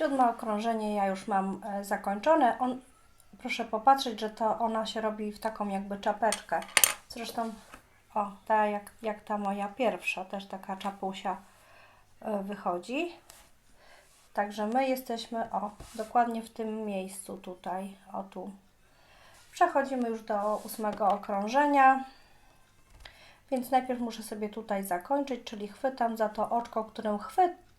siódme okrążenie ja już mam e, zakończone. On, proszę popatrzeć, że to ona się robi w taką jakby czapeczkę. Zresztą, o, ta jak, jak ta moja pierwsza, też taka czapusia e, wychodzi. Także my jesteśmy, o, dokładnie w tym miejscu tutaj, o tu. Przechodzimy już do ósmego okrążenia. Więc najpierw muszę sobie tutaj zakończyć, czyli chwytam za to oczko, którym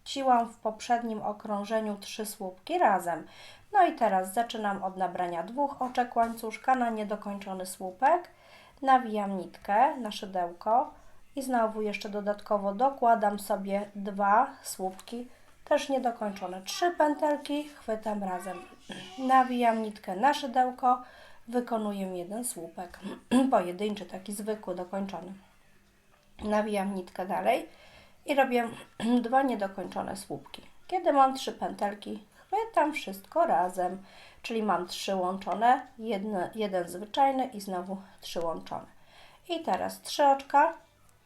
chwyciłam w poprzednim okrążeniu trzy słupki razem. No i teraz zaczynam od nabrania dwóch oczek łańcuszka na niedokończony słupek. Nawijam nitkę na szydełko i znowu jeszcze dodatkowo dokładam sobie dwa słupki, też niedokończone. Trzy pętelki chwytam razem. Nawijam nitkę na szydełko, wykonuję jeden słupek. Pojedynczy, taki zwykły, dokończony nawijam nitkę dalej i robię dwa niedokończone słupki. Kiedy mam trzy pętelki, chwytam wszystko razem, czyli mam trzy łączone, jedne, jeden zwyczajny i znowu trzy łączone. I teraz trzy oczka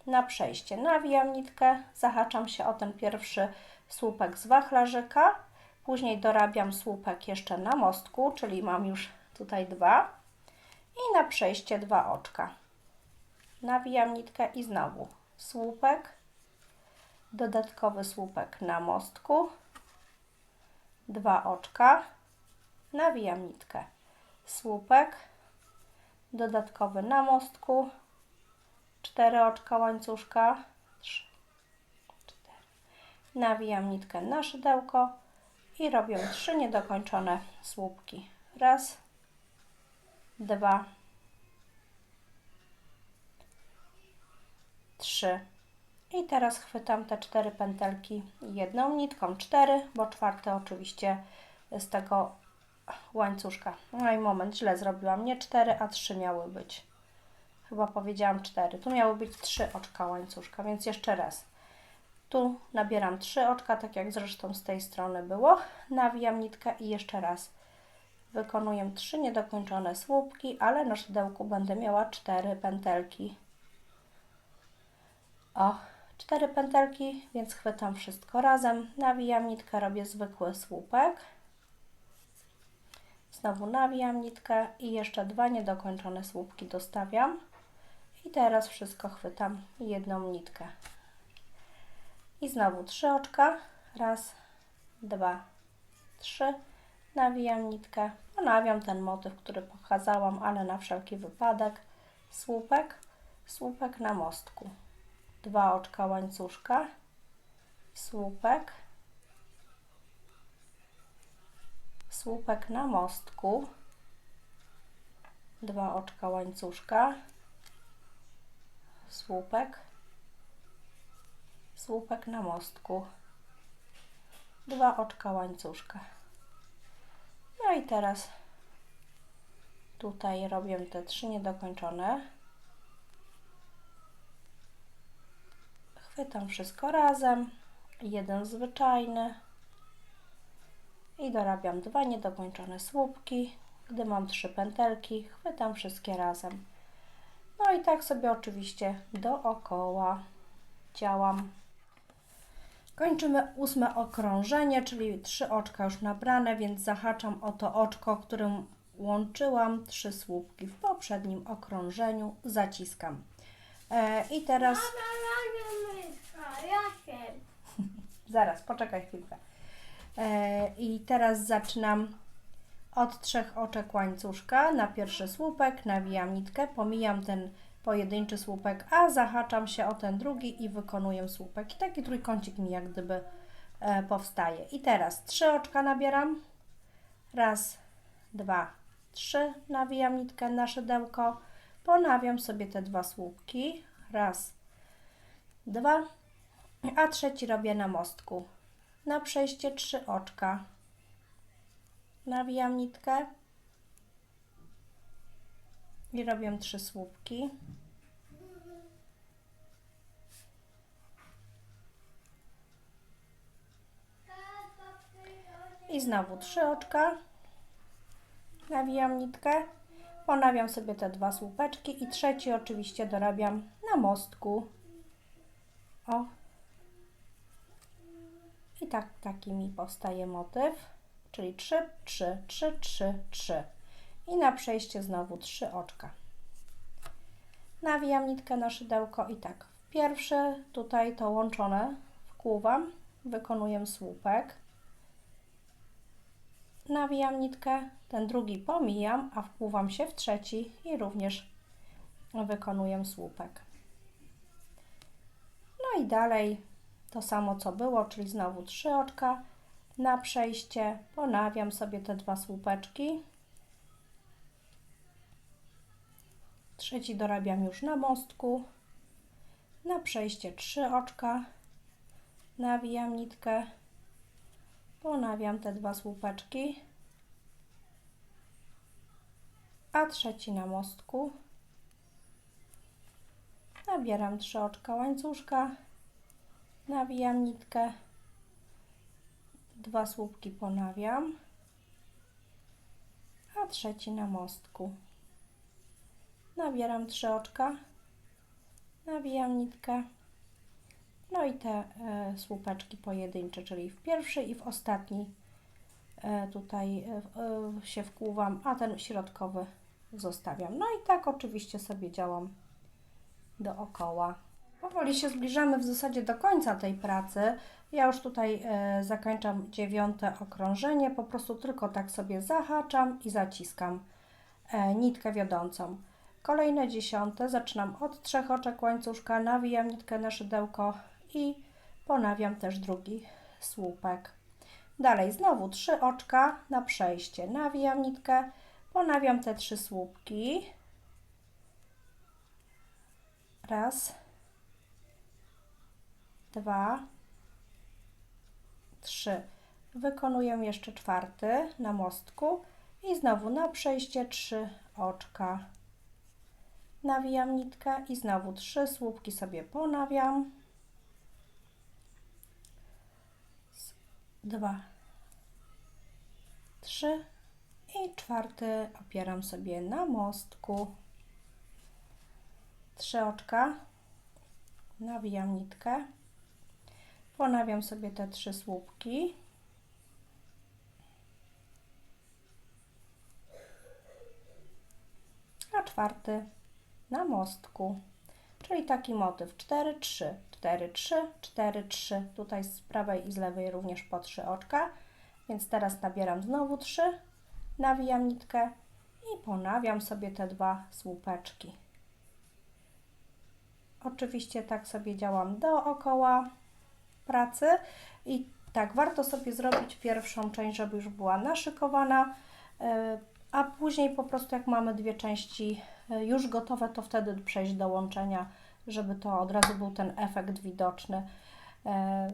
na przejście. Nawijam nitkę, zahaczam się o ten pierwszy słupek z wachlarzyka, później dorabiam słupek jeszcze na mostku, czyli mam już tutaj dwa i na przejście dwa oczka nawijam nitkę i znowu słupek, dodatkowy słupek na mostku, dwa oczka, nawijam nitkę, słupek, dodatkowy na mostku, cztery oczka łańcuszka, trzy, cztery. Nawijam nitkę na szydełko i robię trzy niedokończone słupki. Raz, dwa, trzy. I teraz chwytam te cztery pętelki jedną nitką, cztery, bo czwarte oczywiście z tego łańcuszka. No i moment, źle zrobiłam. Nie cztery, a trzy miały być. Chyba powiedziałam cztery. Tu miały być trzy oczka łańcuszka, więc jeszcze raz. Tu nabieram trzy oczka, tak jak zresztą z tej strony było. Nawijam nitkę i jeszcze raz. Wykonuję trzy niedokończone słupki, ale na szydełku będę miała cztery pętelki. O, cztery pętelki, więc chwytam wszystko razem. Nawijam nitkę, robię zwykły słupek. Znowu nawijam nitkę i jeszcze dwa niedokończone słupki dostawiam. I teraz wszystko chwytam jedną nitkę. I znowu trzy oczka. Raz, dwa, trzy. Nawijam nitkę. Ponawiam ten motyw, który pokazałam, ale na wszelki wypadek. Słupek, słupek na mostku dwa oczka łańcuszka, słupek, słupek na mostku, dwa oczka łańcuszka, słupek, słupek na mostku, dwa oczka łańcuszka. No i teraz tutaj robię te trzy niedokończone. Chwytam wszystko razem, jeden zwyczajny i dorabiam dwa niedokończone słupki. Gdy mam trzy pętelki, chwytam wszystkie razem. No i tak sobie oczywiście dookoła działam. Kończymy ósme okrążenie, czyli trzy oczka już nabrane, więc zahaczam o to oczko, którym łączyłam trzy słupki w poprzednim okrążeniu, zaciskam. E, I teraz Zaraz, poczekaj chwilkę. E, I teraz zaczynam od trzech oczek łańcuszka na pierwszy słupek, nawijam nitkę, pomijam ten pojedynczy słupek, a zahaczam się o ten drugi i wykonuję słupek. I taki trójkącik mi jak gdyby e, powstaje. I teraz trzy oczka nabieram. Raz, dwa, trzy. Nawijam nitkę na szydełko. Ponawiam sobie te dwa słupki. Raz, dwa, a trzeci robię na mostku. Na przejście trzy oczka. Nawijam nitkę i robię trzy słupki. I znowu trzy oczka. Nawijam nitkę. Ponawiam sobie te dwa słupeczki i trzeci oczywiście dorabiam na mostku. O, i tak taki mi powstaje motyw. czyli 3, 3, 3, 3, 3 i na przejście znowu 3 oczka. Nawijam nitkę na szydełko i tak, pierwsze tutaj to łączone wkłuwam, wykonuję słupek, nawijam nitkę, ten drugi pomijam, a wpływam się w trzeci i również wykonuję słupek. No i dalej to samo co było, czyli znowu trzy oczka na przejście, ponawiam sobie te dwa słupeczki. Trzeci dorabiam już na mostku. Na przejście trzy oczka, nawijam nitkę, ponawiam te dwa słupeczki, a trzeci na mostku. Nabieram trzy oczka łańcuszka, nawijam nitkę, dwa słupki ponawiam, a trzeci na mostku. Nabieram trzy oczka, nawijam nitkę, no i te e, słupeczki pojedyncze, czyli w pierwszy i w ostatni e, tutaj e, e, się wkłuwam, a ten środkowy zostawiam. No i tak oczywiście sobie działam dookoła. Powoli się zbliżamy w zasadzie do końca tej pracy. Ja już tutaj e, zakończam dziewiąte okrążenie, po prostu tylko tak sobie zahaczam i zaciskam e, nitkę wiodącą. Kolejne dziesiąte zaczynam od trzech oczek łańcuszka, nawijam nitkę na szydełko i ponawiam też drugi słupek. Dalej znowu trzy oczka na przejście, nawijam nitkę, ponawiam te trzy słupki. Raz, dwa, trzy. Wykonuję jeszcze czwarty na mostku i znowu na przejście trzy oczka. Nawijam nitkę i znowu trzy słupki sobie ponawiam. Dwa, trzy i czwarty opieram sobie na mostku. Trzy oczka, nawijam nitkę, ponawiam sobie te trzy słupki. A czwarty na mostku, czyli taki motyw. 4, 3, 4, 3, 4, 3. Tutaj z prawej i z lewej również po 3 oczka, więc teraz nabieram znowu 3, nawijam nitkę i ponawiam sobie te dwa słupeczki. Oczywiście tak sobie działam dookoła pracy i tak warto sobie zrobić pierwszą część, żeby już była naszykowana, e, a później po prostu jak mamy dwie części e, już gotowe, to wtedy przejść do łączenia, żeby to od razu był ten efekt widoczny. E,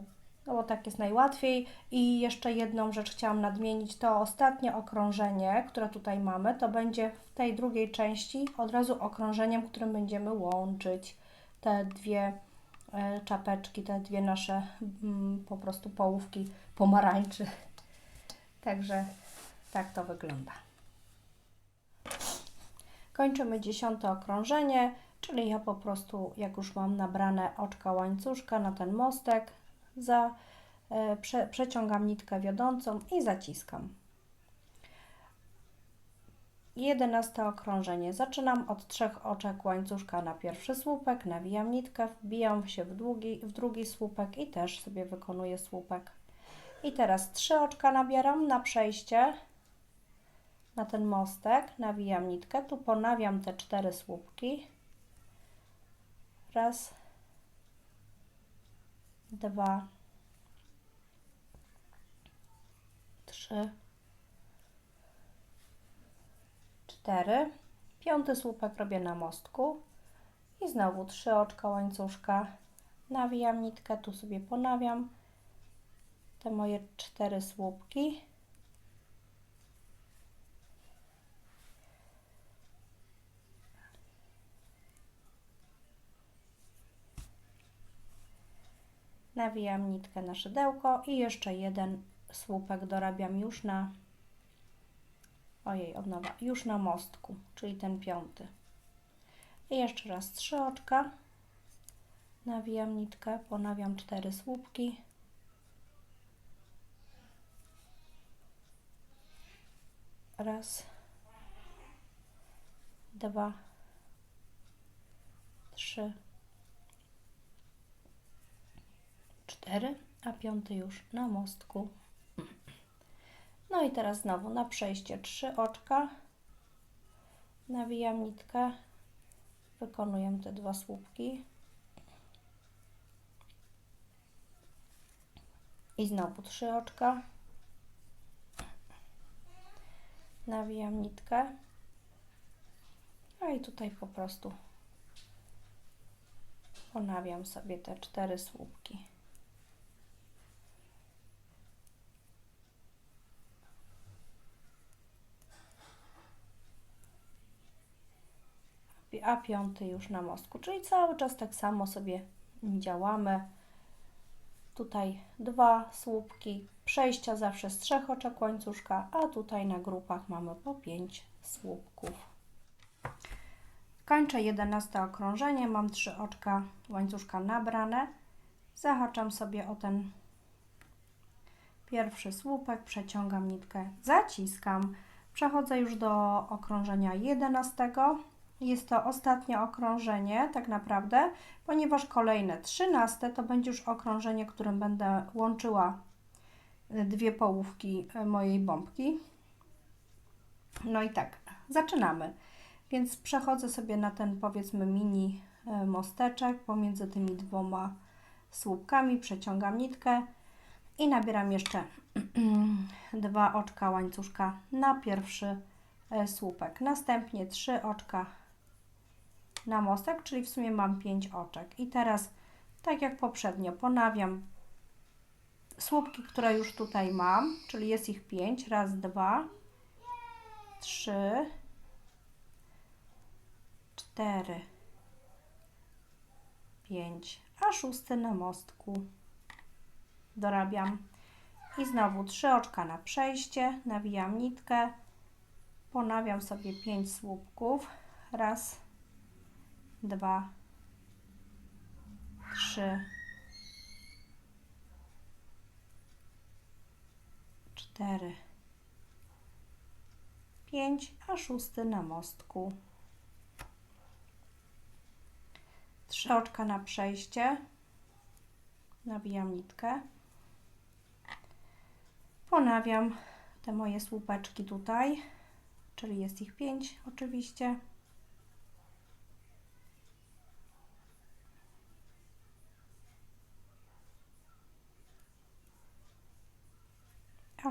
no bo tak jest najłatwiej. I jeszcze jedną rzecz chciałam nadmienić, to ostatnie okrążenie, które tutaj mamy, to będzie w tej drugiej części od razu okrążeniem, którym będziemy łączyć te dwie czapeczki, te dwie nasze mm, po prostu połówki pomarańczy. Także tak to wygląda. Kończymy dziesiąte okrążenie, czyli ja po prostu, jak już mam nabrane oczka łańcuszka na ten mostek, za, e, prze, przeciągam nitkę wiodącą i zaciskam. Jedenaste okrążenie. Zaczynam od trzech oczek łańcuszka na pierwszy słupek, nawijam nitkę, wbijam się w, długi, w drugi słupek i też sobie wykonuję słupek. I teraz trzy oczka nabieram na przejście na ten mostek, nawijam nitkę, tu ponawiam te cztery słupki. Raz, dwa, trzy, cztery. Piąty słupek robię na mostku i znowu trzy oczka łańcuszka. Nawijam nitkę, tu sobie ponawiam te moje cztery słupki. nawijam nitkę na szydełko i jeszcze jeden słupek dorabiam już na ojej, od nowa, już na mostku, czyli ten piąty. I jeszcze raz trzy oczka, nawijam nitkę, ponawiam cztery słupki, Raz, dwa, trzy, cztery, a piąty już na mostku. No i teraz znowu na przejście trzy oczka. Nawijam nitkę. Wykonuję te dwa słupki. I znowu trzy oczka. Nawijam nitkę. A i tutaj po prostu ponawiam sobie te cztery słupki. A piąty już na mostku. Czyli cały czas tak samo sobie działamy. Tutaj dwa słupki, przejścia zawsze z trzech oczek łańcuszka, a tutaj na grupach mamy po pięć słupków. Kończę 11 okrążenie, mam trzy oczka łańcuszka nabrane. Zahaczam sobie o ten pierwszy słupek, przeciągam nitkę, zaciskam. Przechodzę już do okrążenia 11. Jest to ostatnie okrążenie, tak naprawdę, ponieważ kolejne 13 to będzie już okrążenie, którym będę łączyła dwie połówki mojej bombki. No i tak, zaczynamy. Więc przechodzę sobie na ten powiedzmy mini e, mosteczek pomiędzy tymi dwoma słupkami, przeciągam nitkę i nabieram jeszcze dwa oczka łańcuszka na pierwszy słupek. Następnie trzy oczka na mostek, czyli w sumie mam 5 oczek. I teraz, tak jak poprzednio, ponawiam słupki, które już tutaj mam, czyli jest ich 5. Raz, dwa, trzy, cztery, pięć, a szósty na mostku. Dorabiam. I znowu trzy oczka na przejście, nawijam nitkę, ponawiam sobie 5 słupków. Raz, dwa, trzy, cztery, pięć, a szósty na mostku. Trzy oczka na przejście. Nawijam nitkę. Ponawiam te moje słupeczki tutaj, czyli jest ich pięć oczywiście.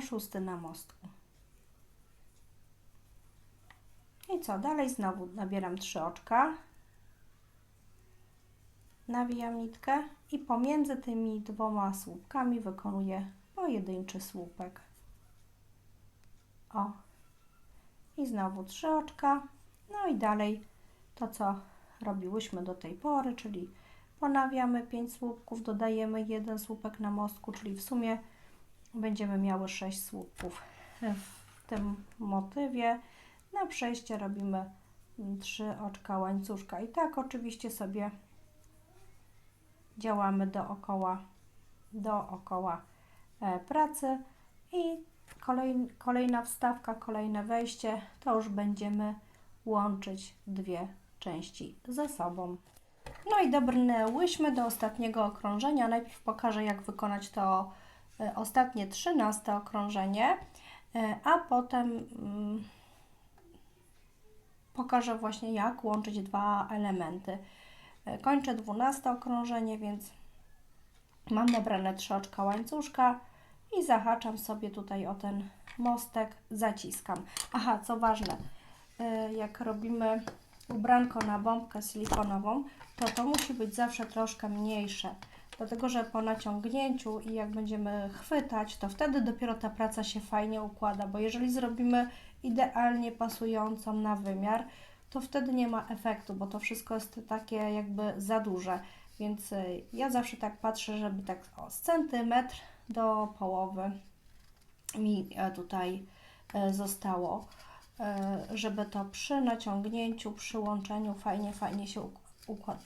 Szósty na mostku. I co? Dalej znowu nabieram trzy oczka, nawijam nitkę i pomiędzy tymi dwoma słupkami wykonuję pojedynczy słupek. O. I znowu trzy oczka. No i dalej to, co robiłyśmy do tej pory, czyli ponawiamy 5 słupków, dodajemy jeden słupek na mostku, czyli w sumie będziemy miały 6 słupków w tym motywie. Na przejście robimy 3 oczka łańcuszka i tak oczywiście sobie działamy dookoła, dookoła e, pracy i kolej, kolejna wstawka, kolejne wejście, to już będziemy łączyć dwie części ze sobą. No i dobrnęłyśmy do ostatniego okrążenia. Najpierw pokażę, jak wykonać to ostatnie trzynaste okrążenie, e, a potem mm, pokażę właśnie jak łączyć dwa elementy. E, kończę dwunaste okrążenie, więc mam nabrane trzy oczka łańcuszka i zahaczam sobie tutaj o ten mostek, zaciskam. Aha, co ważne, jak robimy ubranko na bombkę silikonową, to to musi być zawsze troszkę mniejsze dlatego że po naciągnięciu i jak będziemy chwytać, to wtedy dopiero ta praca się fajnie układa, bo jeżeli zrobimy idealnie pasującą na wymiar, to wtedy nie ma efektu, bo to wszystko jest takie jakby za duże. Więc y, ja zawsze tak patrzę, żeby tak o, centymetr do połowy mi e, tutaj e, zostało, e, żeby to przy naciągnięciu, przy łączeniu fajnie, fajnie się układa.